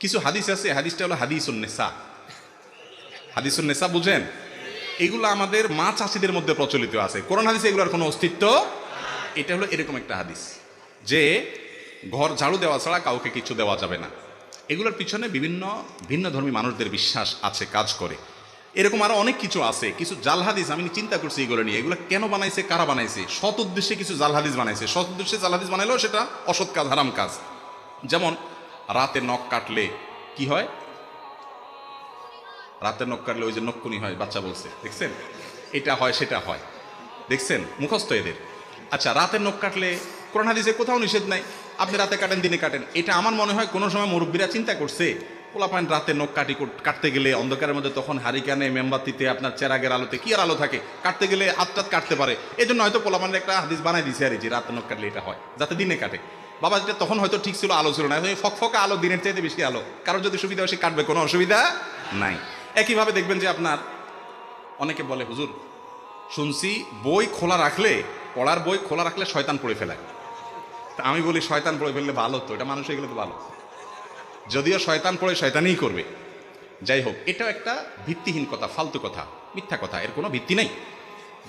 কিছু হাদিস আছে, হাদিসটা হলো হাদিসুন নেসা। হাদিসুন নেসা বুঝেন? এগুলো আমাদের মা চাষিদের মধ্যে প্রচলিত আছে। কোরআন হাদিসে এগুলোর কোনো অস্তিত্ব এটা হলো এরকম একটা হাদিস। যে ঘর ঝাড়ু দেওয়া ছাড়া কাউকে কিছু দেওয়া যাবে না। এগুলোর পিছনে বিভিন্ন ভিন্ন ধর্মী মানুষদের বিশ্বাস আছে, কাজ করে। এরকম আরও অনেক কিছু আছে। কিছু জাল হাদিস আমি চিন্তা করছি এগুলো নিয়ে। এগুলো কেন বানাইছে, কারা বানাইছে? সৎ উদ্দেশ্যে কিছু জাল হাদিস বানাইছে। সৎ উদ্দেশ্যে জাল হাদিস বানাইলেও সেটা অসৎ কাজ, হারাম কাজ। যেমন রাতে নখ কাটলে কি হয়? রাতে নখ কাটলে ওই যে নক্ষুনি হয়, বাচ্চা বলছে, দেখছেন? এটা হয়, সেটা হয়, দেখছেন? মুখস্থ এদের। আচ্ছা রাতে নখ কাটলে কোরআন হাদিসে কোথাও নিষেধ নাই, আপনি রাতে কাটেন, দিনে কাটেন, এটা আমার মনে হয় কোনো সময় মুরব্বীরা চিন্তা করছে। পোলাপান রাতে নখ কাটি কাটতে গেলে অন্ধকারের মধ্যে তখন হারিকানে, মেম্বাতিতে আপনার চেরাগের আলোতে কি আর আলো থাকে? কাটতে গেলে হাত টাত কাটতে পারে। এই জন্য হয়তো পোলাপানের একটা হাদিস বানাই দিছে আর যে রাতে নখ কাটলে এটা হয়, যাতে দিনে কাটে। বাবা, যেটা তখন হয়তো ঠিক ছিল, আলো ছিল না। এখন ফকফকা আলো, দিনের চাইতে বেশি আলো। কারোর যদি সুবিধা হয়, সে কাটবে, কোনো অসুবিধা নাই। একইভাবে দেখবেন যে আপনার, অনেকে বলে, হুজুর, শুনছি বই খোলা রাখলে, পড়ার বই খোলা রাখলে শয়তান পড়ে ফেলায়। তা আমি বলি, শয়তান পড়ে ফেললে ভালো তো, এটা মানুষ এগুলো তো ভালো। যদিও শয়তান পড়ে, শয়তানই করবে। যাই হোক, এটাও একটা ভিত্তিহীন কথা, ফালতু কথা, মিথ্যা কথা, এর কোনো ভিত্তি নেই।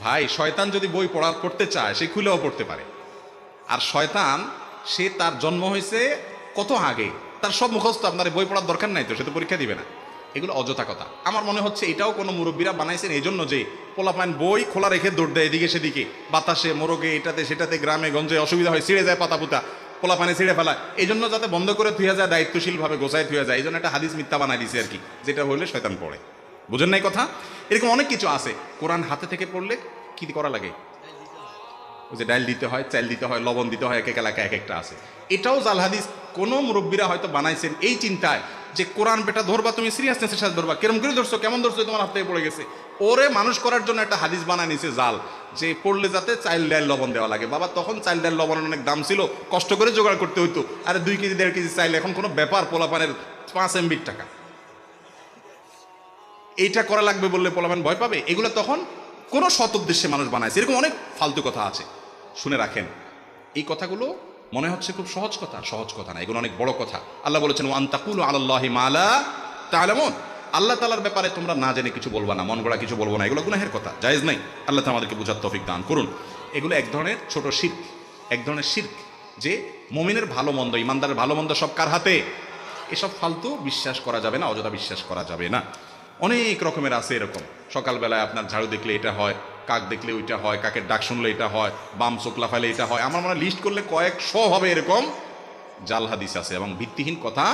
ভাই, শয়তান যদি বই পড়া, পড়তে চায়, সে খুলেও পড়তে পারে। আর শয়তান সে তার জন্ম হয়েছে কত আগে? তার সব মুখস্থ আপনার বই পড়ার দরকার নাই তো, সে তো পরীক্ষা দিবে না। এগুলো অযথা কথা। আমার মনে হচ্ছে এটাও কোনো মুরব্বীরা বানাইছেন এই জন্য যে পোলাপান বই খোলা রেখে দৌড় দেয় এদিকে সেদিকে। বাতাসে, মোরগে, এটাতে, সেটাতে, গ্রামে, গঞ্জে অসুবিধা হয়, ছিঁড়ে যায় পাতা পুতা পোলাপানে ছিঁড়ে ফেলা এই জন্য যাতে বন্ধ করে থুয়া যায়, দায়িত্বশীলভাবে গোছায় থুয়া যায় এই জন্য একটা হাদিস মিথ্যা বানাই দিছে আর কি, যেটা হলে শয়তান পড়ে। বুঝেন নাই কথা? এরকম অনেক কিছু আছে। কোরআন হাতে থেকে পড়লে কি করা লাগে? ওই যে ডাল দিতে হয় চাল দিতে হয়, লবণ দিতে হয় এক এক এলাকায় এক একটা আছে। এটাও জাল হাদিস, কোনো মুরব্বীরা হয়তো বানাইছেন এই চিন্তায় যে কোরআন বেটা ধরবা, তুমি সিরিয়াসনেসের সাথে ধরবা। কেরম করে ধরছো, কেমন ধরছো, তোমার হাত থেকে পড়ে গেছে। ওরে মানুষ করার জন্য একটা হাদিস বানায় নিছে জাল, যে পড়লে যাতে চাইল ডাল লবণ দেওয়া লাগে। বাবা, তখন চাইল ডাল লবণের অনেক দাম ছিল, কষ্ট করে জোগাড় করতে হইতো। আরে দুই কেজি, দেড় কেজি চাইল, এখন কোনো ব্যাপার, পোলাপানের পাঁচ এমবির টাকা। এইটা করা লাগবে বললে পোলাপান ভয় পাবে? এগুলো তখন কোনো সৎ উদ্দেশ্যে মানুষ বানাইছে। এরকম অনেক ফালতু কথা আছে। শুনে রাখেন। এই কথাগুলো মনে হচ্ছে খুব সহজ কথা। সহজ কথা না, এগুলো অনেক বড় কথা। আল্লাহ বলেছেন ওয়ান্তাকুল আল্লাহি মালা তাহলেমন আল্লাহ তালার ব্যাপারে তোমরা না জেনে কিছু বলবা না, মন গড়া কিছু বলব না। এগুলো গুনাহের কথা, জায়েজ নাই। আল্লাহ তাআলা আমাদেরকে বুঝার তৌফিক দান করুন। এগুলো এক ধরনের ছোট শির্ক, এক ধরনের শির্ক যে মমিনের ভালো মন্দ, ইমানদারের ভালো মন্দ সব কার হাতে? এসব ফালতু বিশ্বাস করা যাবে না, অযথা বিশ্বাস করা যাবে না। অনেক রকমের আছে এরকম। সকালবেলায় আপনার ঝাড়ু দেখলে এটা হয়, কাক দেখলে ওইটা হয়, কাকের ডাক শুনলে এটা হয়, বাম চোখলা ফেলে এটা হয়। আমার মনে লিস্ট করলে কয়েকশো হবে এরকম জাল হাদিস আছে এবং ভিত্তিহীন কথা